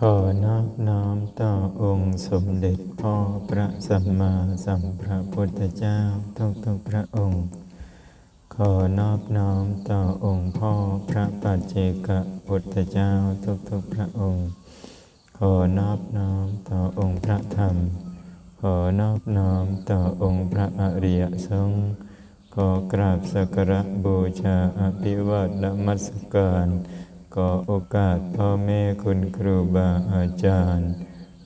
ขอนอบน้อมต่อองค์สมเด็จพ่อพระสัมมาสัมพุทธเจ้าทุกทุกพระองค์ ขอนอบน้อมต่อองค์พ่อพระปัจเจกพุทธเจ้าทุกทุกพระองค์ ขอนอบน้อมต่อองค์พระธรรม ขอนอบน้อมต่อองค์พระอริยสงฆ์ขอกราบสักการะบูชาอภิวาทนมัสการ ขอโอกาสพ่อแม่คุณครูบาอาจารย์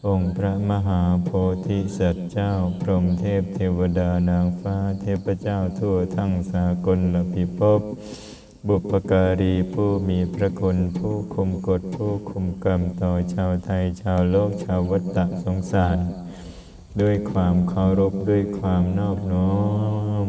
องค์พระมหาโพธิสัตว์เจ้า พรหมเทพเทวดานางฟ้าเทพเจ้าทั่วทั้งสากลละพิภพบุพการีผู้มีพระคุณผู้คุมกฎผู้คุมกรรมต่อชาวไทยชาวโลกชาววัฏฏะสงสาร ด้วยความเคารพด้วยความนอบน้อม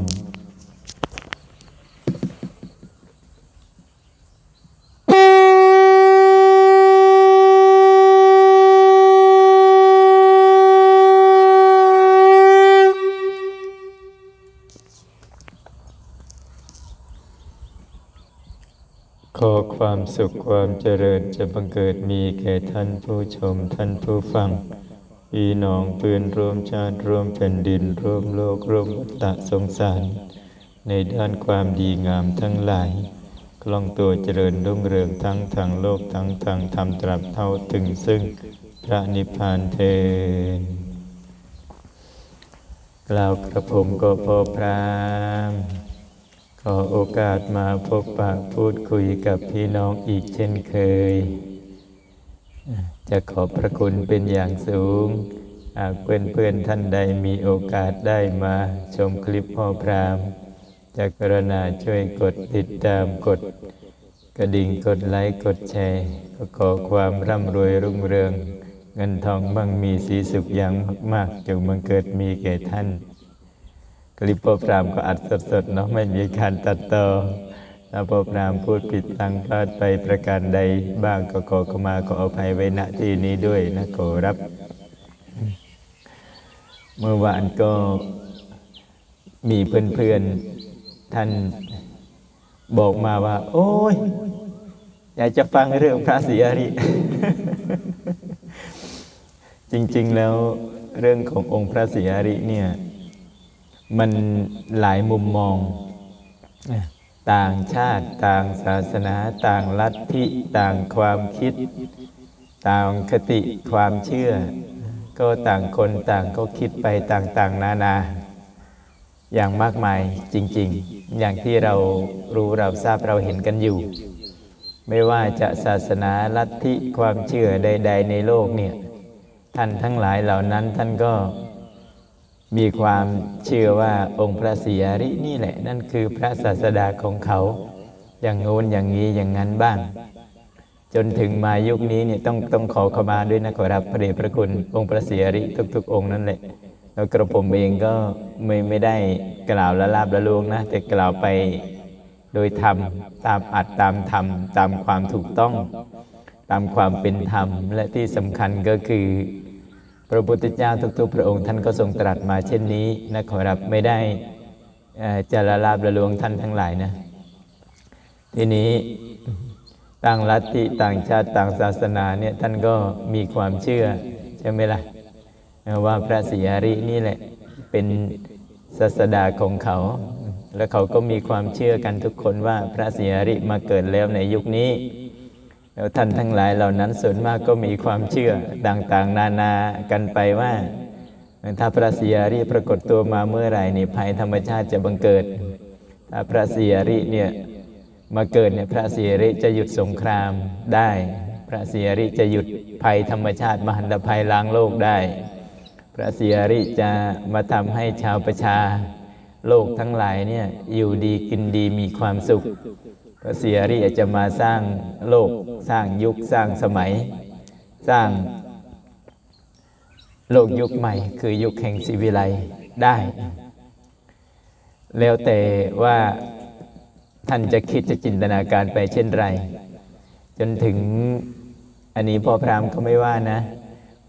ขอ ความสุขความเจริญจะบังเกิดมีแก่ท่านผู้ชมท่านผู้ฟังพี่น้องเพื่อนร่วมชาติร่วมแผ่นดินร่วมโลกร่วมวัฏสงสาร ในด้านความดีงามทั้งหลายคล่องตัวเจริญรุ่งเรืองทั้งทางโลกทั้งทางธรรมตราบเท่าถึงซึ่งพระนิพพานเทนกล่าวกระผมก็พอพราม ขอโอกาสมาพบปะพูดคุยกับพี่น้องอีกเช่นเคย จะขอบพระคุณเป็นอย่างสูงหากเพื่อนๆท่านใดมีโอกาสได้มาชมคลิปพ่อพรามจะกรณาช่วยกดติดตามกด กระดิ่งกดไลค์กดแชร์ก็ขอความร่ำรวยรุ่งเรือง เงินทองมั่งมีสีสุขอย่างมากๆจงบังเกิดมีแก่ท่าน คลิปโปรแกรมก็อัดสดๆเนาะไม่มีการตัดต่อถ้าโปรแกรมพูดผิดทางพลาดไปประการใดบ้างก็ขอขมาขออภัยไว้ณที่นี้ด้วยนะขอรับ เมื่อวานก็มีเพื่อนๆท่านบอกมาว่า โอ้ย อยากจะฟังเรื่องพระศรีอริ จริงๆแล้วเรื่องขององค์พระศรีอริเนี่ย มันหลายมุมมอง ต่างชาติต่างศาสนา ต่างลัทธิต่างความคิด ต่างคติความเชื่อ ก็ต่างคนต่างก็คิดไปต่างๆ นานา อย่างมากมายจริง ๆ อย่างที่เรารู้เราทราบเราเห็นกันอยู่ ไม่ว่าจะศาสนาลัทธิความเชื่อใด ๆ ในโลกเนี่ยท่านทั้งหลายเหล่านั้นท่านก็ มีความเชื่อว่าองค์พระศรีอรินี่แหละ นั่นคือพระศาสดาของเขา อย่างโน้นอย่างนี้อย่างนั้นบ้าง จนถึงมายุคนี้เนี่ยต้องต้องขอขมาด้วยนะขอรับพระเดชพระคุณองค์พระศรีอริทุก ๆ องค์นั่นแหละแล้วกระผมเองก็ไม่ไม่ได้กล่าวละลาบละลวงนะ แต่กล่าวไปโดยธรรมตามอัดตามธรรมตามความถูกต้อง ตามความเป็นธรรมและที่สำคัญก็คือ พระพุทธเจ้าทุกๆ พระองค์ท่านก็ทรงตรัสมาเช่นนี้นะขอรับไม่ได้เจะละลาบละลวงท่านทั้งหลายนะ ทีนี้ต่างลัทธิต่างชาติต่างศาสนาเนี่ยท่านก็มีความเชื่อใช่ไหมล่ะเอ่อว่าพระศรีอรินี่แหละเป็นศาสดาของเขา แล้วเขาก็มีความเชื่อกันทุกคนว่าพระศรีอริมาเกิดแล้วในยุคนี้ แล้วท่านทั้งหลายเหล่านั้นส่วนมากก็มีความเชื่อต่างๆ นานากันไปว่า ถ้าพระศรีอริปรากฏตัวมาเมื่อไหร่นี่ภัยธรรมชาติจะบังเกิด ถ้าพระศรีอริเนี่ยมาเกิดเนี่ยพระศรีอริจะหยุดสงครามได้ พระศรีอริจะหยุดภัยธรรมชาติมหันตภัยล้างโลกได้ พระศรีอริจะมาทำให้ชาวประชาโลกทั้งหลายเนี่ยอยู่ดีกินดีมีความสุข ระศรีอริยจะมาสร้างโลกสร้างยุคสร้างสมัย สร้าง โลกยุคใหม่ คือยุคแห่งศิวิไลได้ แล้วแต่ว่าท่านจะคิดจะจินตนาการไปเช่นไร จนถึงอันนี้พ่อพราหมณ์ก็ไม่ว่านะ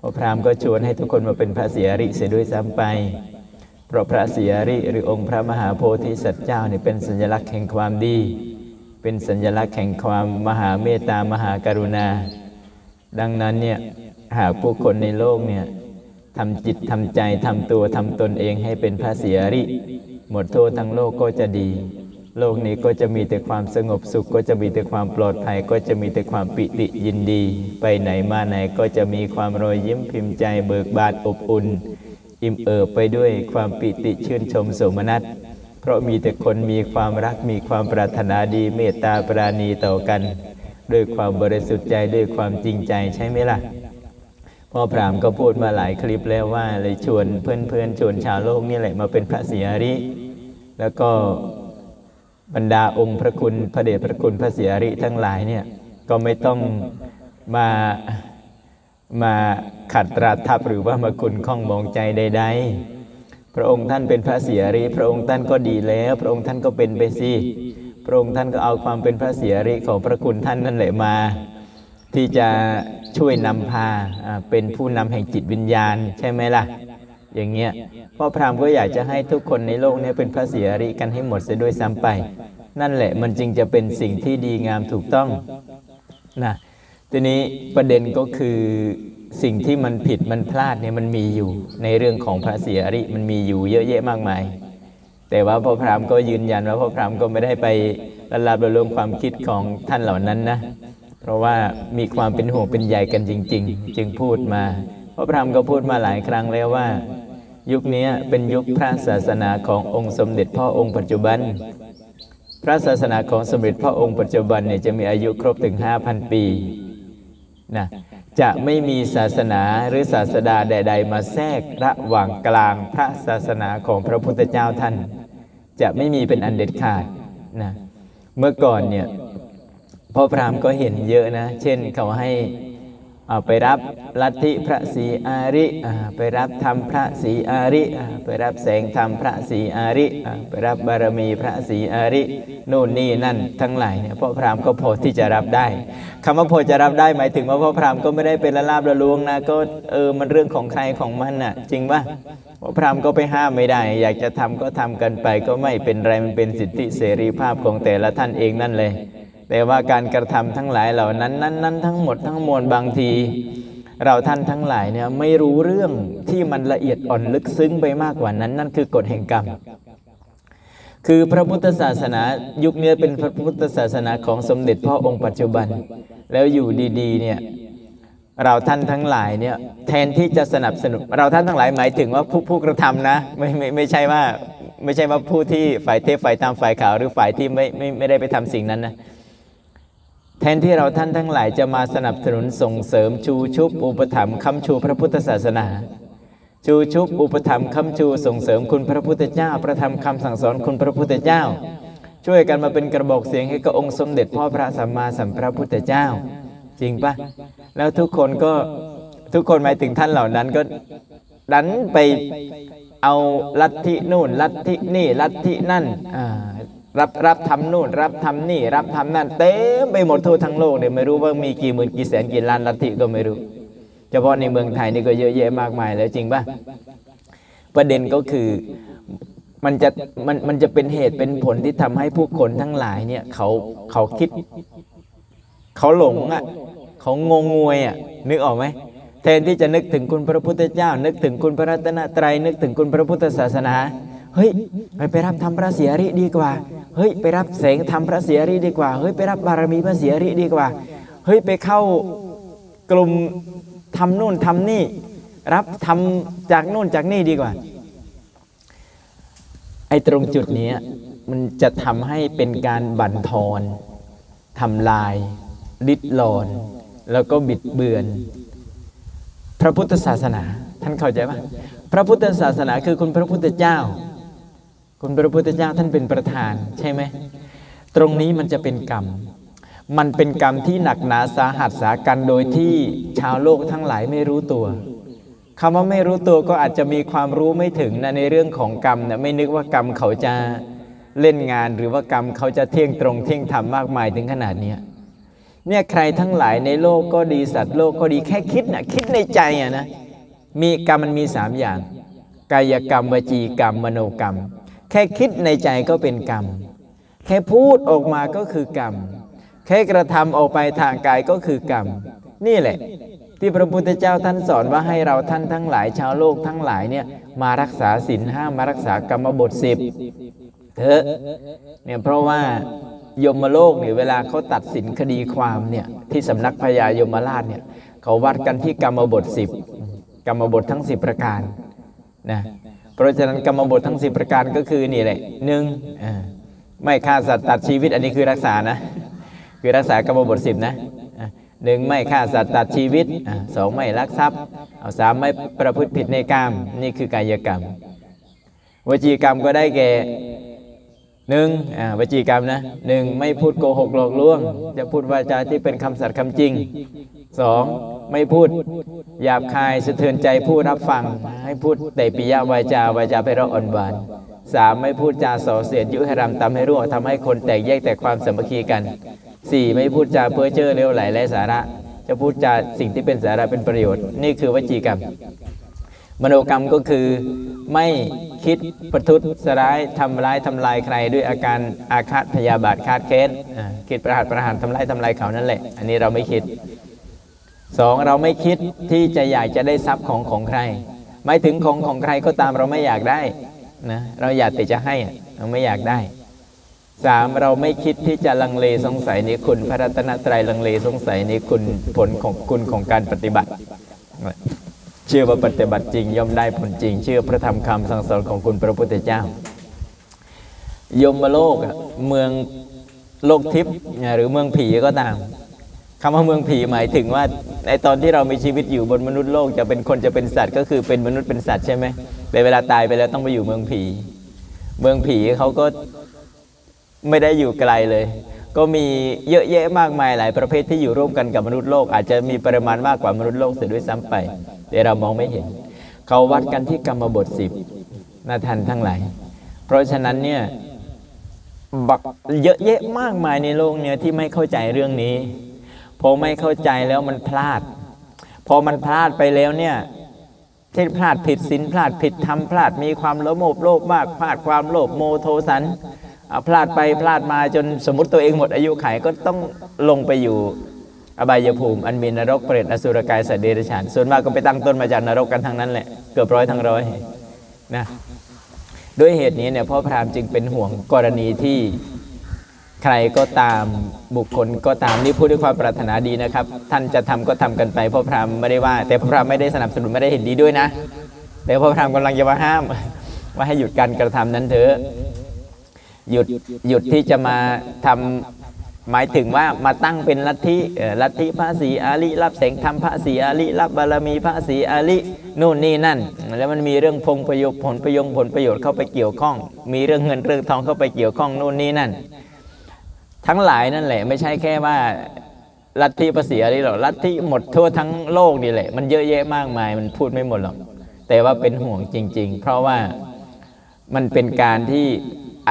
พ่อพราหมณ์ก็ชวนให้ทุกคนมาเป็นพระศรีอริเสียด้วยซ้ำไปเพราะพระศรีอริหรือองค์พระมหาโพธิสัตว์เจ้าเนี่ยเป็นสัญลักษณ์แห่งความดี เป็นสัญลักษณ์แห่งความมหาเมตตามหากรุณา ดังนั้นเนี่ยหากผู้คนในโลกเนี่ยทำจิตทำใจทำตัวทำตนเองให้เป็นพระเสียริ หมดโทษทั้งโลกก็จะดี โลกนี้ก็จะมีแต่ความสงบสุข ก็จะมีแต่ความปลอดภัย ก็จะมีแต่ความปิติยินดี ไปไหนมาไหนก็จะมีความรอยยิ้มพิมพ์ใจเบิกบานอบอุ่น อิ่มเอิบไปด้วยความปิติชื่นชมโสมนัส เพราะมีแต่คนมีความรักมีความปรารถนาดีเมตตาปราณีต่อกัน ด้วยความบริสุทธิ์ใจด้วยความจริงใจใช่ไหมล่ะพ่อพรามก็พูดมาหลายคลิปแล้วว่าเลยชวนเพื่อนๆชวนชาวโลกนี่แหละมาเป็นพระศรีอริ แล้วก็บรรดาองค์พระคุณพระเดชพระคุณพระศรีอริทั้งหลายเนี่ยก็ไม่ต้องมามาขัดตราทับหรือว่ามาคุณข้องมองใจใด ๆ พระองค์ท่านเป็นพระศรีอริพระองค์ท่านก็ดีแล้ว พระองค์ท่านก็เป็นไปสิพระองค์ท่านก็เอาความเป็นพระศรีอริของพระคุณท่านนั่นแหละมา ที่จะช่วยนำพาเป็นผู้นำแห่งจิตวิญญาณ ใช่ไหมล่ะ อย่างเงี้ยพ่อพราหมณ์ก็อยากจะให้ทุกคนในโลกนี้เป็นพระเสียริกันให้หมดเสียด้วยซ้ำไป นั่นแหละมันจึงจะเป็นสิ่งที่ดีงามถูกต้องนะทีนี้ประเด็นก็คือ สิ่งที่มันผิดมันพลาดเนี่ยมันมีอยู่ ในเรื่องของพระเสียริมันมีอยู่เยอะแยะมากมาย แต่ว่าพ่อพรามก็ยืนยันว่าพ่อพรามก็ไม่ได้ไปละลาบละลวงความคิดของท่านเหล่านั้นนะ เพราะว่ามีความเป็นห่วงเป็นใยกันจริง ๆ จึงพูดมา พระพรามก็พูดมาหลายครั้งแล้วว่า ยุคนี้เป็นยุคพระศาสนาขององค์สมเด็จพ่อองค์ปัจจุบัน พระศาสนาของสมเด็จพ่อองค์ปัจจุบันเนี่ยจะมีอายุครบถึง 5,000 ปีนะ จะไม่มีศาสนาหรือศาสดาใด ๆ มาแทรกระหว่างกลางพระศาสนาของพระพุทธเจ้าท่าน จะไม่มีเป็นอันเด็ดขาดนะเมื่อก่อนเนี่ยพ่อพรามก็เห็นเยอะนะ เช่นเขาให้ เอาไปรับลัทธิพระศรีอาริไปรับธรรมพระศรีอาริไปรับแสงธรรมพระศรีอาริไปรับบารมีพระศรีอารินู่นนี่นั่นทั้งหลายเนี่ยพ่อพรามก็พอที่จะรับได้คำว่าพอจะรับได้หมายถึงว่าพ่อพรามก็ไม่ได้เป็นละลาบละลวงนะก็เออมันเรื่องของใครของมันน่ะ จริงปะพ่อพรามก็ไปห้ามไม่ได้ อยากจะทำก็ทำกันไปก็ไม่เป็นไรมันเป็นสิทธิเสรีภาพของแต่ละท่านเองนั่นเลย แต่ว่าการกระทำทั้งหลายเหล่านั้นนั้นนั้นทั้งหมดทั้งมวลบางที เราท่านทั้งหลายเนี่ยไม่รู้เรื่องที่มันละเอียดอ่อนลึกซึ้งไปมากกว่านั้น นั่นคือกฎแห่งกรรม คือพระพุทธศาสนายุคนี้เป็นพระพุทธศาสนาของสมเด็จพ่อองค์ปัจจุบัน แล้วอยู่ดีๆเนี่ยเราท่านทั้งหลายเนี่ยแทนที่จะสนับสนุนเราท่านทั้งหลายหมายถึงว่าผู้ผู้กระทำนะไม่ไม่ไม่ใช่ว่าไม่ใช่ว่าผู้ที่ฝ่ายเทพฝ่ายตามฝ่ายขาวหรือฝ่ายที่ไม่ไม่ไม่ได้ไปทำสิ่งนั้นนะ แทนที่เราท่านทั้งหลายจะมาสนับสนุนส่งเสริมชูชุบอุปถัมภ์คำชูพระพุทธศาสนา ชูชุบอุปถัมภ์คำชูส่งเสริมคุณพระพุทธเจ้า ประทำคำสั่งสอนคุณพระพุทธเจ้า ช่วยกันมาเป็นกระบอกเสียงให้กับองค์สมเด็จพ่อพระสัมมาสัมพุทธเจ้า จริงปะแล้วทุกคนก็ทุกคนหมายถึงท่านเหล่านั้นก็ดันไปเอาลัทธินู่นลัทธินี่ลัทธินั่นอ่า รับรับทำนู่น รับทำนี่ รับทำนั่นเต็มไปหมดทั่วทั้งโลกเนี่ยไม่รู้ว่ามีกี่หมื่นกี่แสนกี่ล้านลัทธิก็ไม่รู้ เฉพาะในเมืองไทยนี่ก็เยอะแยะมากมายแล้วจริงปะประเด็นก็คือมันจะมันมันจะเป็นเหตุเป็นผลที่ทำให้ผู้คนทั้งหลายเนี่ยเขาเขาคิด เขาหลงอะเขางงงวยอะนึกออกไหมแทนที่จะนึกถึงคุณพระพุทธเจ้า นึกถึงคุณพระรัตนตรัยนึกถึงคุณพระพุทธศาสนา เฮ้ยไปไปรับธรรมพระเสียริดีกว่า เฮ้ยไปรับแสงธรรมพระเสียริดีกว่า เฮ้ยไปรับบารมีพระเสียริดีกว่า เฮ้ยไปเข้ากลุ่มทำนู่นทำนี่ รับทำจากนู่นจากนี่ดีกว่า ไอ้ตรงจุดนี้มันจะทำให้เป็นการบั่นทอนทำลายลิดรอน แล้วก็บิดเบือน พระพุทธศาสนา ท่านเข้าใจปะพระพุทธศาสนาคือคุณพระพุทธเจ้า คุณพระพุทธเจ้าท่านเป็นประธานใช่ไหมตรงนี้มันจะเป็นกรรม มันเป็นกรรมที่หนักหนาสาหัสสากันโดยที่ชาวโลกทั้งหลายไม่รู้ตัวคำว่าไม่รู้ตัวก็อาจจะมีความรู้ไม่ถึงนะในเรื่องของกรรมนะไม่นึกว่ากรรมเขาจะเล่นงานหรือว่ากรรมเขาจะเที่ยงตรงเที่ยงธรรมมากมายถึงขนาดนี้เนี่ยใครทั้งหลายในโลกก็ดีสัตว์โลกก็ดีแค่คิดนะคิดในใจอะนะมีกรรมมันมีสามอย่าง กายกรรมวจีกรรม มโนกรรม แค่คิดในใจก็เป็นกรรม แค่พูดออกมาก็คือกรรม แค่กระทำออกไปทางกายก็คือกรรม นี่แหละ ที่พระพุทธเจ้าท่านสอนว่าให้เราท่านทั้งหลายชาวโลกทั้งหลายเนี่ยมารักษาศีลห้ามารักษากรรมบทสิบเถอะเนี่ยเพราะว่ายมโลกเนี่ยเวลาเขาตัดสินคดีความเนี่ยที่สำนักพญายมราชเนี่ยเขาวัดกันที่กรรมบทสิบกรรมบททั้งสิบประการนะ ราะฉะนั้นกรรมบททั้งสิบประการก็คือนี่แหละหนึ่งไม่ฆ่าสัตว์ตัดชีวิตอันนี้คือรักษานะ คือรักษากรรมบทสิบนะหนึ่งไม่ฆ่าสัตว์ตัดชีวิตสองไม่ลักทรัพย์เอาสามไม่ประพฤติผิดในกามนี่คือกายกรรม วจีกรรมก็ได้แก่หนึ่งอ่าวจีกรรมนะหนึ่งไม่พูดโกหกหลอกลวง จะพูดวาจาที่เป็นคำสัตย์คำจริง สองไม่พูดหยาบคายสะเทือนใจผู้รับฟัง ให้พูดแต่ปิยวาจาวาจาไปเราอ่อนหวานสามไม่พูดจาส่อเสียดยุให้รำตำให้รั่วทำให้คนแตกแยกแต่ความสามัคคีกันสี่ไม่พูดจาเพ้อเจ้อเลวไหลไร้สาระ จะพูดจาสิ่งที่เป็นสาระเป็นประโยชน์ นี่คือวจีกรรม มโนกรรมก็คือไม่คิดประทุษร้ายทำร้ายทำลายใครด้วยอาการอาฆาตพยาบาทคาดเค้นคิดประหารประหารทำร้ายทำลายเขานั่นแหละ อันนี้เราไม่คิด สองเราไม่คิดที่จะอยากจะได้ทรัพย์ของของใครไม่ถึงของของใครก็ตามเราไม่อยากได้นะเราอยากแต่จะให้เราไม่อยากได้สามเราไม่คิดที่จะลังเลสงสัยในคุณพระรัตนตรัยลังเลสงสัยในคุณผลของคุณของการปฏิบัติ เชื่อว่าปฏิบัติจริงย่อมได้ผลจริง เชื่อพระธรรมคำสั่งสอนของคุณพระพุทธเจ้ายมโลกเมืองโลกทิพย์หรือเมืองผีก็ตาม คำว่าเมืองผีหมายถึงว่าในตอนที่เรามีชีวิตอยู่บนมนุษย์โลกจะเป็นคนจะเป็นสัตว์ก็คือเป็นมนุษย์เป็นสัตว์ใช่ไหมแต่เวลาตายไปแล้วต้องไปอยู่เมืองผี เมืองผีเขาก็ไม่ได้อยู่ไกลเลย ก็มีเยอะแยะมากมายหลายประเภทที่อยู่ร่วมกันกับมนุษย์โลก อาจจะมีปริมาณมากกว่ามนุษย์โลกเสียด้วยซ้ำไป แต่เรามองไม่เห็น เขาวัดกันที่กรรมบทสิบนาทันทั้งหลาย เพราะฉะนั้นเนี่ยบักเยอะแยะมากมายในโลกเนี่ยที่ไม่เข้าใจเรื่องนี้ พอไม่เข้าใจแล้วมันพลาด พอมันพลาดไปแล้วเนี่ยที่พลาดผิดศีลพลาดผิดธรรมพลาดมีความละโมบโลภมากพลาดความโลภโมโทสันอะพลาดไปพลาดมาจนสมมติตัวเองหมดอายุไขก็ต้องลงไปอยู่อบายภูมิ อันมีนรกเปรตอสุรกายสัตว์เดรัจฉานส่วนมากก็ไปตั้งต้นมาจากนรกกันทั้งนั้นแหละเกือบร้อยทั้งร้อยนะด้วยเหตุนี้เนี่ยพ่อพรามจึงเป็นห่วงกรณีที่ ใครก็ตามบุคคลก็ตามนี่พูดด้วยความปรารถนาดีนะครับ ท่านจะทำก็ทำกันไปพ่อพรามไม่ได้ว่า แต่พ่อพรามไม่ได้สนับสนุนไม่ได้เห็นดีด้วยนะ แต่พ่อพรามณ์กำลังจะมาห้าม ว่าให้หยุดการกระทำนั้นเถอะหยุดหยุดที่จะมาทำหมายถึงว่ามาตั้งเป็นลัทธิลัทธิพระศรีอาลิรับแสงธรรมพระศรีอาลิรับบารมีพระศรีอาลินู่นนี่นั่น แล้วมันมีเรื่องพงประโยชน์ผลประโยชน์ผลประโยชน์เข้าไปเกี่ยวข้อง มีเรื่องเงินเรื่องทองเข้าไปเกี่ยวข้องนู่นนี่นั่น ทั้งหลายนั่นแหละ ไม่ใช่แค่ว่าลัทธิพระศรีอาลิหรอกลัทธิหมดทั่วทั้งโลกนี่แหละ มันเยอะแยะมากมาย มันพูดไม่หมดหรอก แต่ว่าเป็นห่วงจริง ๆ เพราะว่ามันเป็นการที่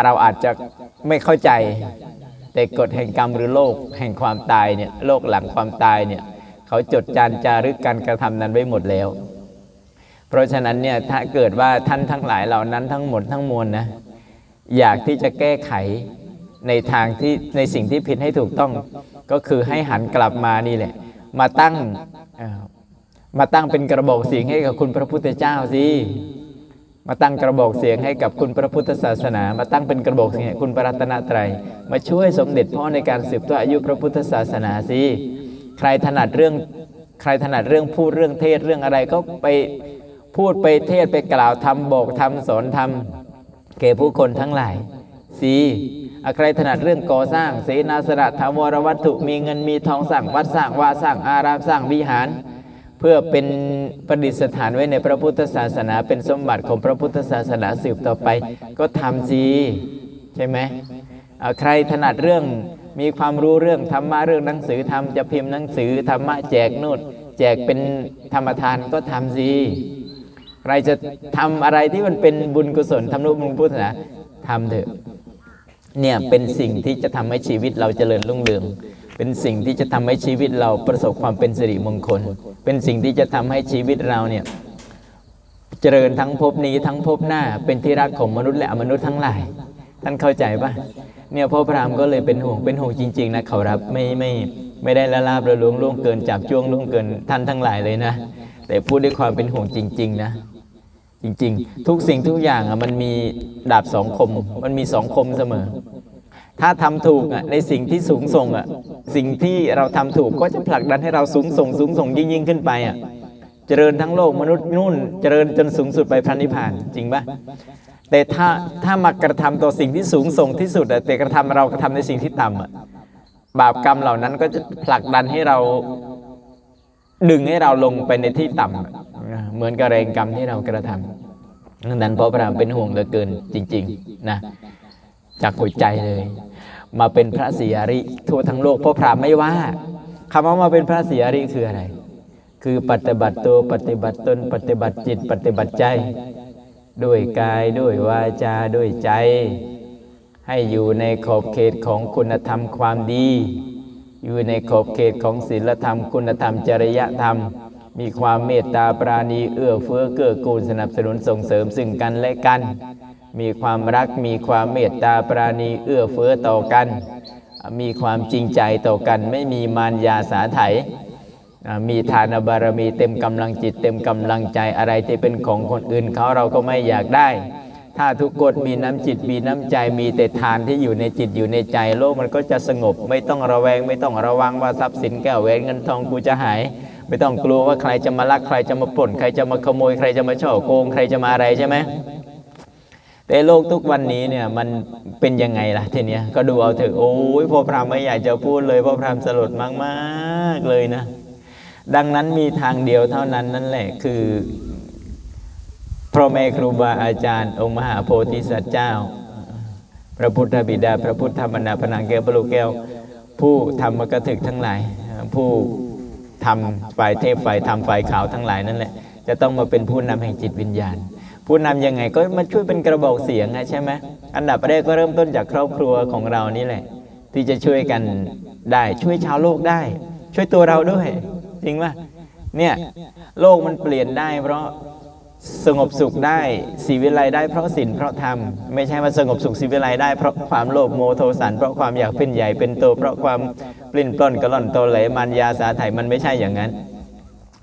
เราอาจจะไม่เข้าใจ แต่กฎแห่งกรรมหรือโลกแห่งความตายเนี่ยโลกหลังความตายเนี่ยเขาจดจานจารึกการกระทำนั้นไว้หมดแล้ว เพราะฉะนั้นเนี่ยถ้าเกิดว่าท่านทั้งหลายเหล่านั้นทั้งหมดทั้งมวลนะอยากที่จะแก้ไข ในทางที่ในสิ่งที่ผิดให้ถูกต้องก็คือให้หันกลับมานี่แหละ มาตั้งมาตั้งเป็นกระบอกเสียงให้กับคุณพระพุทธเจ้าสิมาตั้งกระบอกเสียงให้กับคุณพระพุทธศาสนา มาตั้งเป็นกระบอกเสียงให้คุณพระรัตนตรัยมาช่วยสมเด็จพ่อในการสืบทอดอายุพระพุทธศาสนาสิใครถนัดเรื่องใครถนัดเรื่องพูดเรื่องเทศเรื่องอะไรก็ไปพูดไปเทศไปกล่าวทำบอกทำสอนทำแก่ผู้คนทั้งหลายสีอะ ใครถนัดเรื่องก่อสร้าง เสนาสนะถาวรวัตถุมีเงินมีทองสร้างวัดสร้างวาสร้างอารามสร้างวิหาร เพื่อเป็นประดิษฐานไว้ในพระพุทธศาสนา เป็นสมบัติของพระพุทธศาสนาสืบต่อไป ก็ทำสิใช่ไหมอ่าใครถนัดเรื่องมีความรู้เรื่องธรรมะเรื่องหนังสือทำจะพิมพ์หนังสือธรรมะแจกนู่นแจกเป็นธรรมทานก็ทำสิใครจะทำอะไรที่มันเป็นบุญกุศลทำนุบำรุงพุทธนาทำเถอะ เนี่ยเป็นสิ่งที่จะทำให้ชีวิตเราเจริญรุ่งเรือง เป็นสิ่งที่จะทำให้ชีวิตเราประสบความเป็นสิริมงคล เป็นสิ่งที่จะทำให้ชีวิตเราเนี่ยเจริญทั้งภพนี้ทั้งภพหน้าเป็นที่รักของมนุษย์และอมนุษย์ทั้งหลาย ท่านเข้าใจปะเนี่ยพ่อพระรามก็เลยเป็นห่วงเป็นห่วงจริง ๆ นะเขารับไม่ไม่ไม่ได้ละลาบละลวงล่วงเกินจับจ้วงล่วงเกินท่านทั้งหลายเลยนะ แต่พูดด้วยความเป็นห่วงจริง ๆ นะ จริง ๆ ทุกสิ่งทุกอย่างอะมันมีดาบสองคม มันมีสองคมเสมอ ถ้าทำถูกอะในสิ่งที่สูงส่งอะสิ่งที่เราทำถูกก็จะผลักดันให้เราสูงส่ง สูงส่งยิ่งยิ่งขึ้นไปอะเจริญทั้งโลกมนุษย์นู่น เจริญจนสูงสุดไปพระนิพพานจริงปะแต่ถ้าถ้ามากระทำต่อสิ่งที่สูงส่งที่สุดอะแต่กระทำเรากระทำในสิ่งที่ต่ำอะบาปกรรมเหล่านั้นก็จะผลักดันให้เรา ดึงให้เราลงไปในที่ต่ำเหมือนกับแรงกรรมที่เรากระทำดังนั้นพระพระรามเป็นห่วงเหลือเกินจริง ๆ นะ จากหัวใจเลย มาเป็นพระศรีอริทั่วทั้งโลกพระพรามไม่ว่าคำว่ามาเป็นพระศรีอริคืออะไร คือปฏิบัติตัวปฏิบัติตน ปฏิบัติจิต ปฏิบัติใจ ด้วยกายด้วยวาจาด้วยใจ ให้อยู่ในขอบเขตของคุณธรรมความดี อยู่ในขอบเขตของศีลธรรม คุณธรรมจริยธรรม มีความเมตตาปราณีเอื้อเฟื้อเกื้อกูลสนับสนุนส่งเสริมซึ่งกันและกัน มีความรักมีความเมตตาปราณีเอื้อเฟื้อต่อกัน มีความจริงใจต่อกัน ไม่มีมารยาสาไถมีทานบารมีเต็มกำลังจิตเต็มกำลังใจอะไรที่เป็นของคนอื่นเขาเราก็ไม่อยากได้ ถ้าทุกคนมีน้ำจิตมีน้ำใจมีแต่ทานที่อยู่ในจิตอยู่ในใจโลกมันก็จะสงบ ไม่ต้องระแวง ไม่ต้องระวังว่าทรัพย์สินแก้วแหวนเงินทองกูจะหาย ไม่ต้องกลัวว่าใครจะมาลักใครจะมาปล้นใครจะมาขโมยใครจะมาช่อโกงใครจะมาอะไรใช่ไหมแต่โลกทุกวันนี้เนี่ยมันเป็นยังไงล่ะทีเนี้ยก็ดูเอาเถอะโอ้ยพ่อพรามไม่อยากจะพูดเลยพ่อพรามสลดมากๆเลยนะ ดังนั้นมีทางเดียวเท่านั้นนั่นแหละคือ พระแม่ครูบาอาจารย์ องค์มหาโพธิสัตว์เจ้า พระพุทธบิดา พระพุทธธรรมนาพนังแก้วพระลูกแก้ว ผู้ทำมกถึกทั้งหลาย ผู้ทำฝ่ายเทพฝ่ายธรรมฝ่ายขาวทั้งหลายนั่นแหละจะต้องมาเป็นผู้นำแห่งจิตวิญญาณ ผู้นำยังไงก็มาช่วยเป็นกระบอกเสียงไงใช่ไหมอันดับแรกก็เริ่มต้นจากครอบครัวของเรานี่แหละ ที่จะช่วยกันได้ช่วยชาวโลกได้ ช่วยตัวเราด้วย จริงป่ะเนี่ยโลกมันเปลี่ยนได้ เพราะ สงบสุขได้สีวิไลได้เพราะศีลเพราะธรรม ไม่ใช่ว่าสงบสุขสีวิไลได้เพราะความโลภโมโทสันเพราะความอยากเป็นใหญ่เป็นโต เพราะความปลิ้นปล้นกระล่อนโตเหลมันยาสาไถมันไม่ใช่อย่างนั้น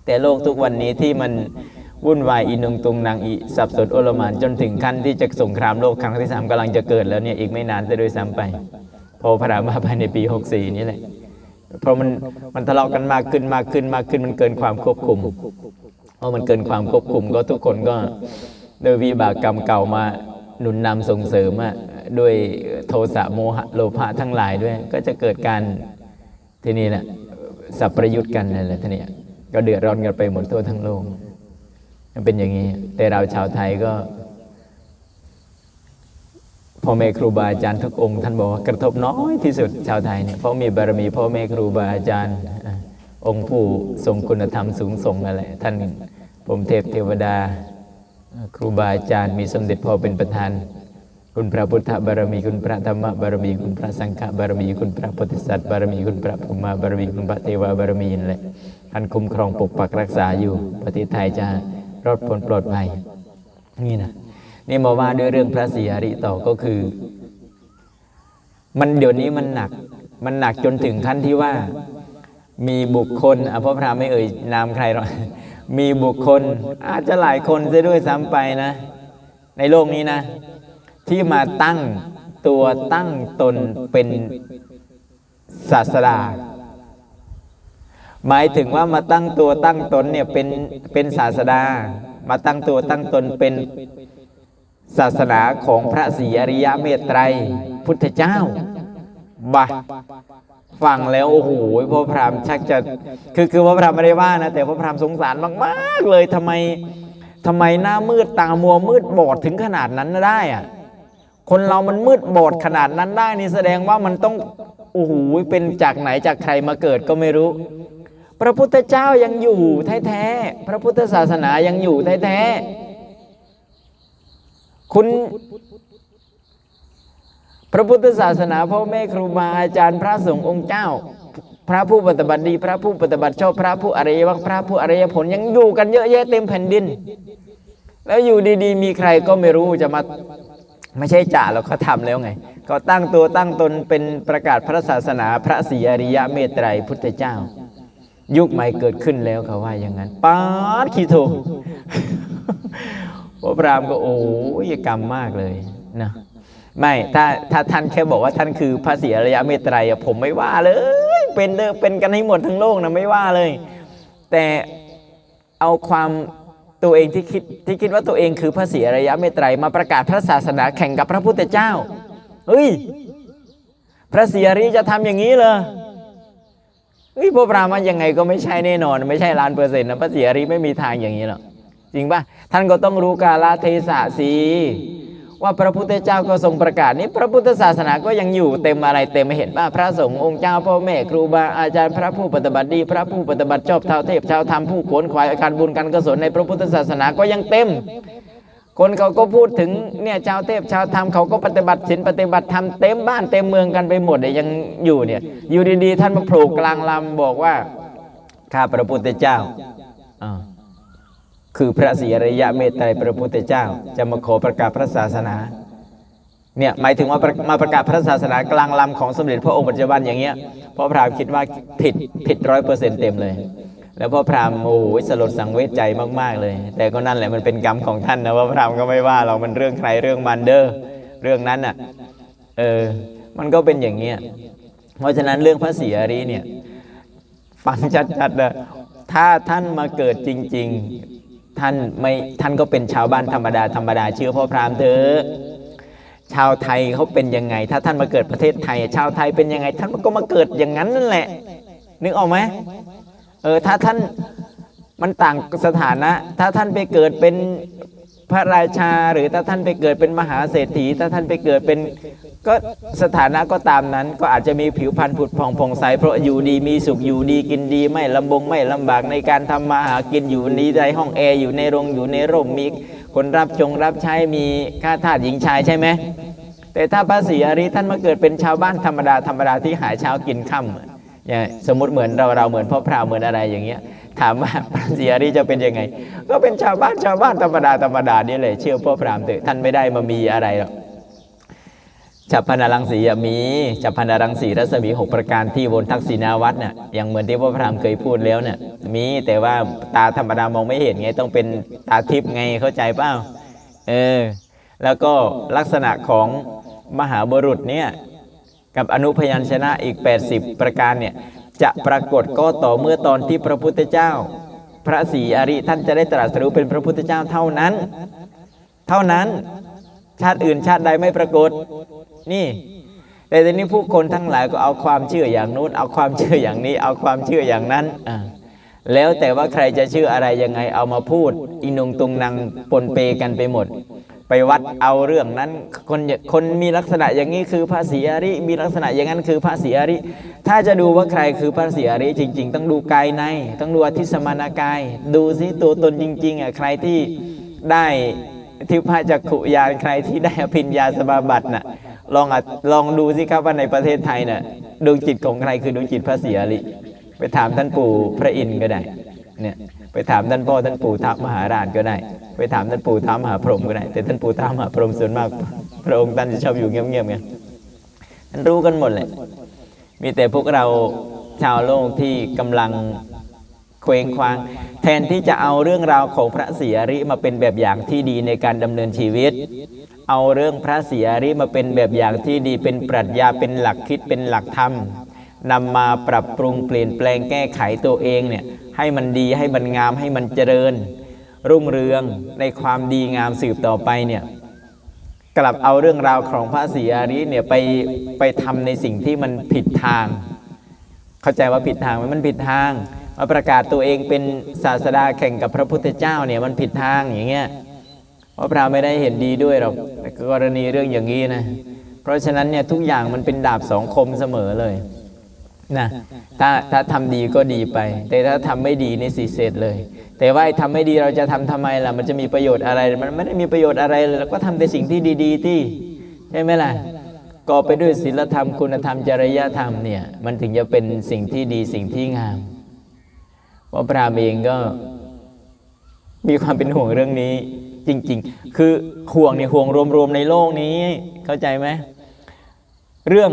แต่โลกทุกวันนี้ที่มันวุ่นวายอีนงตุงนางอีสับสนโอลมานจนถึงขั้นที่จะสงครามโลกครั้งที่สามกำลังจะเกิดแล้วเนี่ยอีกไม่นานจะโดวยซ้ำไปโพพระรามาภายในปี 64 นี่แหละเพราะมันมันทะเลาะกันมากขึ้นมากขึ้นมากขึ้นมันเกินความควบคุม เพราะมันเกินความควบคุมก็ทุกคนก็โดยวิบากกรรมเก่ามาหนุนนำส่งเสริมอะด้วยโทสะโมหะโลภะทั้งหลายด้วย ก็จะเกิดการที่นี่แหละสับประยุทธ์กันนั่นแหละท่านี่ก็เดือดร้อนกันไปหมดทั่วทั้งโลกมันเป็นอย่างนี้ แต่เราชาวไทยก็พ่อแม่ครูบาอาจารย์ทุกองค์ท่านบอกว่ากระทบน้อยที่สุดชาวไทยเนี่ยเพราะมีบารมีพ่อแม่ครูบาอาจารย์ องค์ผู้ทรงคุณธรรมสูงส่งนั่นแหละท่านพรมเทพเทวดา ครูบาอาจารย์มีสมเด็จพ่อเป็นประธาน คุณพระพุทธบารมีคุณพระธรรมบารมีคุณพระสังฆบารมีคุณพระโพธิสัตว์บารมีคุณพระพรหมบารมีคุณพระเทวบารมีนั่นแหละท่านคุ้มครองปกปักรักษาอยู่ประเทศไทยจะรอดพ้นปลอดภัยนี่นะนี่มาว่าด้วยเรื่องพระศรีอริต่อก็คือ มันเดี๋ยวนี้มันหนัก มันหนักจนถึงขั้นที่ว่า มีบุคคลอะพระพระไม่เอ่ยนามใครหรอกมีบุคคลอาจจะหลายคนจะด้วยซ้ำไปนะ ในโลกนี้นะ ที่มาตั้งตัวตั้งตนเป็นศาสดา หมายถึงว่ามาตั้งตัวตั้งตนเนี่ยเป็นเป็นศาสดา มาตั้งตัวตั้งตนเป็นศาสนาของพระศรีอริยเมตไตรพุทธเจ้าบะ ฟังแล้วโอ้โหพ่อพรามชักจะคือคือพ่อพรามไม่ได้ว่านะแต่พ่อพรามสงสารมากๆเลยทำไมทำไมหน้ามืดตามัวมืดบอดถึงขนาดนั้นได้อะคนเรามันมืดบอดขนาดนั้นได้นี่แสดงว่ามันต้องโอ้โหเป็นจากไหนจากใครมาเกิดก็ไม่รู้ พระพุทธเจ้ายังอยู่แท้ๆพระพุทธศาสนายังอยู่แท้ๆคุณ พระพุทธศาสนาพ่อแม่ครูบาอาจารย์พระสงฆ์องค์เจ้า พระผู้ปฏิบัติดี พระผู้ปฏิบัติชอบพระผู้อริยวังพระผู้อริยผลยังอยู่กันเยอะแยะเต็มแผ่นดิน แล้วอยู่ดีๆ มีใครก็ไม่รู้จะมาไม่ใช่จ่าแล้วเขาทำแล้วไงเขาตั้งตัวตั้งตนเป็นประกาศพระศาสนาพระศรีอริยะเมตไตรพุทธเจ้า ยุคใหม่เกิดขึ้นแล้วเขาว่าอย่างนั้นป๊าดขีโทพระพรามก็โอ้ยกรรมมากเลยนะ ไม่ถ้าถ้าท่านแค่บอกว่าท่านคือพระศรีอริยะเมตไตรอะผมไม่ว่าเลย เป็นเด้อเป็นกันให้หมดทั้งโลกนะไม่ว่าเลย แต่เอาความตัวเองที่คิดที่คิดว่าตัวเองคือพระศรีอริยะเมตไตรมาประกาศพระศาสนาแข่งกับพระพุทธเจ้าเฮ้ยพระศรีอริยจะทำอย่างนี้เหรอเฮ้ยพวกพราหมณ์ว่ายังไงก็ไม่ใช่แน่นอน ไม่ใช่ล้านเปอร์เซ็นต์นะพระศรีอริยไม่มีทางอย่างนี้หรอกจริงปะท่านก็ต้องรู้กาลเทศะสิ ว่าพระพุทธเจ้าก็ทรงประกาศนี้ พระพุทธศาสนาก็ยังอยู่เต็มอะไรเต็มไม่เห็นว่าพระสงฆ์องค์เจ้าพ่อแม่ครูบาอาจารย์พระผู้ปฏิบัติดี พระผู้ปฏิบัติชอบเท่าเทพชาวธรรมผู้ขวนขวายการบุญการกุศลในพระพุทธศาสนาก็ยังเต็ม คนเขาก็พูดถึงเนี่ยชาวเทพชาวธรรมเขาก็ปฏิบัติศีลปฏิบัติธรรมเต็มบ้านเต็มเมืองกันไปหมดเนี่ยยังอยู่เนี่ยอยู่ดีๆ ท่านมาโผล่กลางลำบอกว่าข้าพระพุทธเจ้า คือพระศรีอริยะเมตไตรพระพุทธเจ้า จะมาขอประกาศพระศาสนาเนี่ยหมายถึงว่ามาประกาศพระศาสนากลางลำของสมเด็จพระองค์ปัจจุบันอย่างเงี้ยเพราะพราหมณ์คิดว่าผิดผิดร้อยเปอร์เซ็นต์เต็มเลย แล้วพ่อพราหมณ์โอ้ยสลดสังเวชใจมากๆเลย แต่ก็นั่นแหละมันเป็นกรรมของท่านนะว่าพราหมณ์ก็ไม่ว่าเรามันเรื่องใครเรื่องมันเด้อเรื่องนั้นอะเออมันก็เป็นอย่างเงี้ยเพราะฉะนั้นเรื่องพระศรีอริเนี่ยฟังชัดๆนะถ้าท่านมาเกิดจริง ๆ ท่านไม่ท่านก็เป็นชาวบ้านธรรมดาธรรมดาเชื่อพ่อพราหมณ์เถอะชาวไทยเขาเป็นยังไง ถ้าท่านมาเกิดประเทศไทย ชาวไทยเป็นยังไง ท่านก็มาเกิดอย่างนั้นนั่นแหละ นึกออกไหมเออถ้าท่านมันต่างสถานะ ถ้าท่านไปเกิดเป็นพระราชา หรือถ้าท่านไปเกิดเป็นมหาเศรษฐี ถ้าท่านไปเกิดเป็น ก็สถานะก็ตามนั้นก็อาจจะมีผิวพรรณผุดผ่องผ่องใสเพราะอยู่ดีมีสุขอยู่ดีกินดีไม่ลำบงไม่ลำบากในการทำมาหากินอยู่ดีในห้องแอร์อยู่ในโรงอยู่ในร่มมีคนรับจงรับใช้มีข้าทาสหญิงชายใช่ไหมแต่ถ้าพระศรีอริท่านมาเกิดเป็นชาวบ้านธรรมดาธรรมดาที่หาเช้ากินค่ำอย่างสมมติเหมือนเราเราเหมือนพ่อพราวเหมือนอะไรอย่างเงี้ยถามว่าพระศรีอริจะเป็นยังไง ก็เป็นชาวบ้านชาวบ้านธรรมดาธรรมดานี่แหละเชื่อพ่อพรามเถอะท่านไม่ได้มามีอะไรหรอก จับพันรังสีมีจับพันรังสีรัศมีหกประการที่บนทักษิณาวัดเนี่ยอย่างเหมือนที่พ่อพรามเคยพูดแล้วเนี่ยมีแต่ว่าตาธรรมดามองไม่เห็นไงต้องเป็นตาทิพย์ไงเข้าใจเปล่าเออแล้วก็ลักษณะของมหาบุรุษเนี่ยกับอนุพยัญชนะอีก 80 ประการเนี่ยจะปรากฏก็ต่อเมื่อตอนที่พระพุทธเจ้า พระศรีอริท่านจะได้ตรัสรู้เป็นพระพุทธเจ้าเท่านั้น เท่านั้นชาติอื่นชาติใดไม่ปรากฏ นี่ แต่ทีนี้ผู้คนทั้งหลายก็เอาความเชื่ออย่างนู้น เอาความเชื่ออย่างนี้ เอาความเชื่ออย่างนั้นแล้วแต่ว่าใครจะเชื่ออะไรยังไงเอามาพูด อินุงตุงนางปนเปกันไปหมด ไปวัดเอาเรื่องนั้น คนคนมีลักษณะอย่างนี้คือพระศรีอริ มีลักษณะอย่างนั้นคือพระศรีอริ ถ้าจะดูว่าใครคือพระศรีอริจริง ๆ ต้องดูกายใน ต้องดูอธิสมานากาย ดูซิตัวตนจริงๆอะใครที่ได้ทิพยจักขุยานใครที่ได้อภิญญาสมาบัติน่ะ ลองอะลองดูสิครับว่าในประเทศไทยน่ะดวงจิตของใครคือดวงจิตพระศรีอริไปถามท่านปู่พระอินทร์ก็ได้เนี่ยไปถามท่านพ่อท่านปู่ท้ามหาราชก็ได้ ไปถามท่านปู่ท้ามหาพรหมก็ได้ แต่ท่านปู่ท้ามหาพรหมส่วนมาก พระองค์ท่านจะชอบอยู่เงียบๆไงท่านรู้กันหมดเลยมีแต่พวกเราชาวโลกที่กำลังเคว้งคว้าง แทนที่จะเอาเรื่องราวของพระศรีอริมาเป็นแบบอย่างที่ดีในการดำเนินชีวิต เอาเรื่องพระศรีอริมาเป็นแบบอย่างที่ดีเป็นปรัชญาเป็นหลักคิดเป็นหลักธรรมนำมาปรับปรุงเปลี่ยนแปลงแก้ไขตัวเองเนี่ยให้มันดีให้มันงามให้มันเจริญ รุ่งเรืองในความดีงามสืบต่อไปเนี่ยกลับเอาเรื่องราวของพระศรีอริเนี่ยไปไปทำในสิ่งที่มันผิดทาง เข้าใจว่าผิดทางไหมมันผิดทางมาประกาศตัวเองเป็นศาสดาแข่งกับพระพุทธเจ้าเนี่ยมันผิดทางอย่างเงี้ย เพราะพระไม่ได้เห็นดีด้วยหรอกกรณีเรื่องอย่างนี้นะ เพราะฉะนั้นเนี่ยทุกอย่างมันเป็นดาบสองคมเสมอเลยนะถ้าถ้าทำดีก็ดีไป แต่ถ้าทำไม่ดีนี่สิเสร็จเลย แต่ว่าไอ้ทำไม่ดีเราจะทำทำไมล่ะ มันจะมีประโยชน์อะไร มันไม่ได้มีประโยชน์อะไรเลยเราก็ทำแต่สิ่งที่ดีๆที่ใช่ไหมล่ะก่อไปด้วยศีลธรรมคุณธรรมจริยธรรมเนี่ยมันถึงจะเป็นสิ่งที่ดีสิ่งที่งามเพราะพระเองก็มีความเป็นห่วงเรื่องนี้ จริง ๆ คือห่วงเนี่ยห่วงรวมๆในโลกนี้ เข้าใจไหมเรื่อง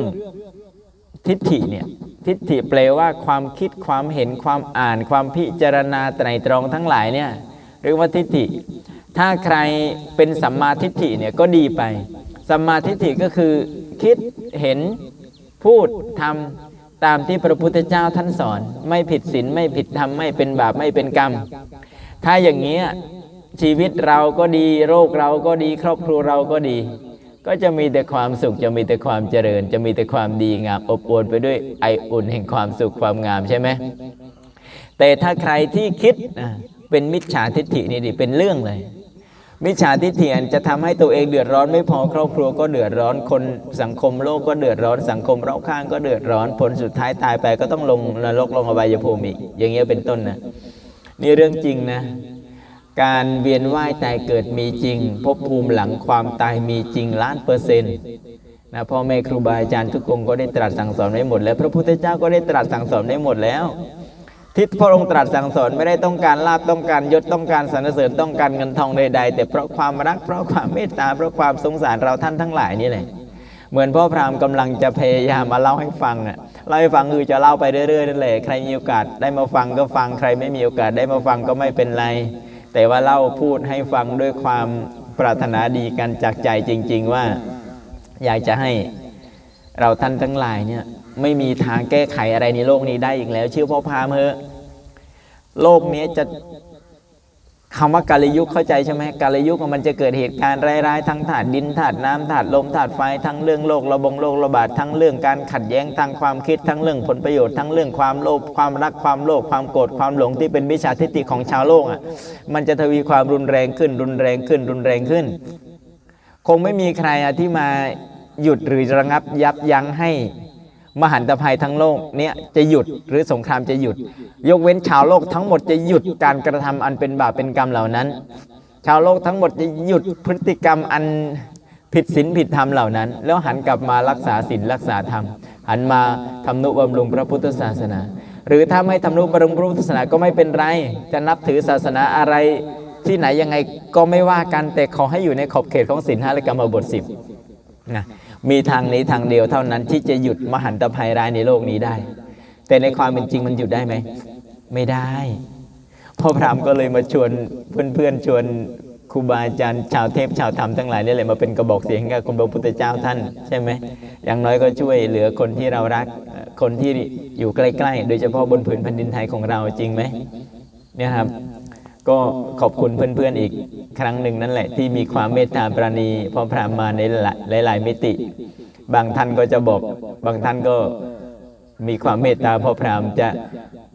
ทิฏฐิเนี่ยทิฏฐิแปลว่าความคิดความเห็นความอ่านความพิจารณาไตรตรองทั้งหลายเนี่ยเรียกว่าทิฏฐิ ถ้าใครเป็นสัมมาทิฏฐิเนี่ยก็ดีไป สัมมาทิฏฐิก็คือคิดเห็นพูดทำตามที่พระพุทธเจ้าท่านสอน ไม่ผิดศีลไม่ผิดธรรมไม่เป็นบาปไม่เป็นกรรม ถ้าอย่างนี้ ชีวิตเราก็ดีโรคเราก็ดีครอบครัวเราก็ดี ก็จะมีแต่ความสุขจะมีแต่ความเจริญ จะมีแต่ความดีงามอบอวลไปด้วยไออุ่นแห่งความสุขความงามใช่ไหมแต่ถ้าใครที่คิดเป็นมิจฉาทิฏฐินี่ดิเป็นเรื่องเลย มิจฉาทิฏฐิจะทำให้ตัวเองเดือดร้อนไม่พอครอบครัวก็เดือดร้อนคนสังคมโลกก็เดือดร้อนสังคมรอบข้างก็เดือดร้อนผลสุดท้ายตายไปก็ต้องลงนรกลงอบายภูมิอีกอย่างเงี้ยเป็นต้นนะนี่เรื่องจริงนะ การเวียนว่ายตายเกิดมีจริงภพภูมิหลังความตายมีจริงล้านเปอร์เซ็นต์นะพ่อแม่ครูบาอาจารย์ทุกองค์ก็ได้ตรัสสั่งสอนไว้หมดแล้ว พระพุทธเจ้าก็ได้ตรัสสั่งสอนไว้หมดแล้ว ที่พระองค์ตรัสสั่งสอนไม่ได้ต้องการลาบต้องการยศต้องการสรรเสริญต้องการเงินทองใด ๆ แต่เพราะความรักเพราะความเมตตาเพราะความสงสารเราท่านทั้งหลายนี่แหละเหมือนพ่อพราหมณ์กำลังจะพยายามมาเล่าให้ฟังอะเล่าให้ฟังคือจะเล่าไปเรื่อยๆนั่นแหละใครมีโอกาสได้มาฟังก็ฟังใครไม่มีโอกาสได้มาฟังก็ไม่เป็นไร แต่ว่าเล่าพูดให้ฟังด้วยความปรารถนาดีกันจากใจจริง ๆ ว่าอยากจะให้เราท่านทั้งหลายเนี่ยไม่มีทางแก้ไขอะไรในโลกนี้ได้อีกแล้ว ชื่อพ่อพามเถอะโลกนี้จะ คำว่ากาลยุคเข้าใจใช่ไหมกาลยุคมันจะเกิดเหตุการณ์ร้ายๆทั้งถาดดินถาดน้ำถาดลมถาดไฟทั้งเรื่องโลกระบงโลกระบาดทั้งเรื่องการขัดแย้งทางความคิดทั้งเรื่องผลประโยชน์ทั้งเรื่องความโลภความรักความโลภความโกรธความหลงที่เป็นวิชาทิฏฐิของชาวโลกอะมันจะทวีความรุนแรงขึ้น รุนแรงขึ้น รุนแรงขึ้น คงไม่มีใครอะที่มาหยุดหรือระงับยับยั้งให้ มหันตภัยทั้งโลกเนี่ยจะหยุดหรือสงครามจะหยุด ยกเว้นชาวโลกทั้งหมดจะหยุดการกระทำอันเป็นบาปเป็นกรรมเหล่านั้น ชาวโลกทั้งหมดจะหยุดพฤติกรรมอันผิดศีลผิดธรรมเหล่านั้น แล้วหันกลับมารักษาศีลรักษาธรรม หันมาทำนุบำรุงพระพุทธศาสนา หรือถ้าไม่ทำนุบำรุงพระพุทธศาสนาก็ไม่เป็นไร จะนับถือศาสนาอะไรที่ไหนยังไงก็ไม่ว่ากันแต่ขอให้อยู่ในขอบเขตของศีลห้าและกรรมบทสิบนะ มีทางนี้ทางเดียวเท่านั้นที่จะหยุดมหันตภัยร้ายในโลกนี้ได้ แต่ในความเป็นจริงมันหยุดได้ไหม ไม่ได้พ่อพรามก็เลยมาชวนเพื่อนๆชวนครูบาอาจารย์ชาวเทพชาวธรรมทั้งหลายนี่แหละมาเป็นกระบอกเสียงกับคุณพระพุทธเจ้าท่านใช่ไหมอย่างน้อยก็ช่วยเหลือคนที่เรารักคนที่อยู่ใกล้ ๆ โดยเฉพาะบนผืนแผ่นดินไทยของเราจริงไหมเนี่ยครับ ก็ขอบคุณเพื่อนๆอีกครั้งหนึ่งนั่นแหละ ที่มีความเมตตาปราณีพอพรามมาในหลายๆมิติ บางท่านก็จะบอก บางท่านก็มีความเมตตาพ่อพรามจะ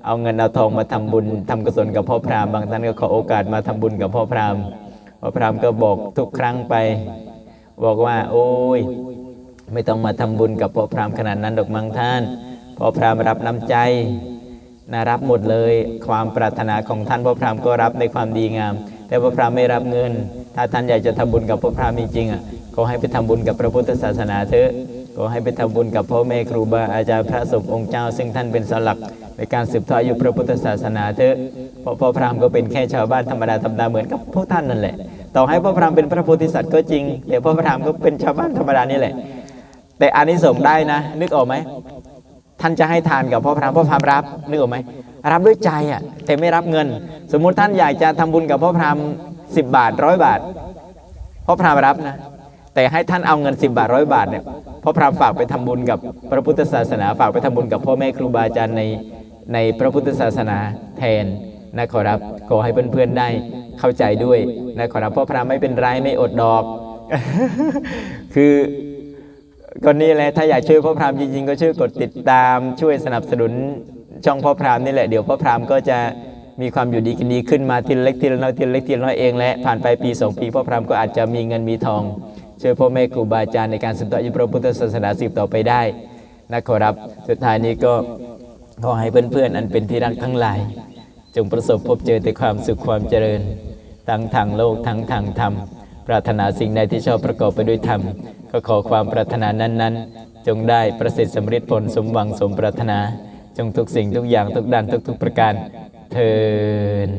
เอาเงินเอาทองมาทำบุญทำกุศลกับพ่อพรามบางท่านก็ขอโอกาสมาทำบุญกับพ่อพรามพ่อพรามก็บอกทุกครั้งไป บอกว่า โอ้ย ไม่ต้องมาทำบุญกับพ่อพรามขนาดนั้นดอกมังท่านพ่อพรามรับน้ำใจ นะรับหมดเลยความปรารถนาของท่านพระพรามก็รับในความดีงาม แต่พระพรามไม่รับเงิน ถ้าท่านอยากจะทำบุญกับพระพรามจริงๆอะก็ให้ไปทำบุญกับพระพุทธศาสนาเถอะก็ให้ไปทำบุญกับพ่อแม่ครูบาอาจารย์พระสงฆ์องค์เจ้า ซึ่งท่านเป็นสลักในการสืบทอดอายุพระพุทธศาสนาเถอะเพราะพระพรามก็เป็นแค่ชาวบ้านธรรมดาธรรมดาเหมือนกับพวกท่านนั่นแหละ ต่อให้พระพรามเป็นพระโพธิสัตว์ก็จริงแต่พระพรามก็เป็นชาวบ้านธรรมดานี่แหละ แต่อานิสงส์ได้นะ นึกออกไหม ท่านจะให้ทานกับพ่อพรามพ่อพรามรับนึกออกไหมรับด้วยใจอะแต่ไม่รับเงิน สมมุติท่านอยากจะทำบุญกับพ่อพรามสิบบาทร้อยบาทพ่อพรามรับนะแต่ให้ท่านเอาเงิน 10 บาทร้อยบาทเนี่ยพ่อพรามฝากไปทำบุญกับพระพุทธศาสนา ฝากไปทำบุญกับพ่อแม่ครูบาอาจารย์ในในพระพุทธศาสนาแทนนะขอรับขอให้เพื่อนๆได้เข้าใจด้วยนะขอรับพ่อพรามไม่เป็นไรไม่อดดอก คือ ก็นี่แหละถ้าอยากช่วยพ่อพรามจริงๆ ก็ช่วยกดติดตามช่วยสนับสนุนช่องพ่อพรามนี่แหละเดี๋ยวพ่อพรามก็จะมีความอยู่ดีกินดีขึ้นมาทีละเล็กทีละน้อยทีละเล็กทีละน้อยเองและผ่านไปปีสองปีพ่อพรามก็อาจจะมีเงินมีทองช่วยพ่อแม่ครูบาอาจารย์ในการสืบทอดอยุพระพุทธศาสนาสืบต่อไปได้นะขอรับ สุดท้ายนี้ก็ขอให้เพื่อนๆอันเป็นที่รักทั้งหลาย จงประสบพบเจอแต่ความสุขความเจริญ ทั้งทางโลกทั้งทางธรรม ปรารถนาสิ่งใดที่ชอบประกอบไปด้วยธรรม ก็ขอความปรารถนานั้น ๆ จงได้ประสิทธิ์สำเร็จผลสมหวังสมปรารถนา จงทุกสิ่งทุกอย่างทุกด้านทุกๆประการเทิน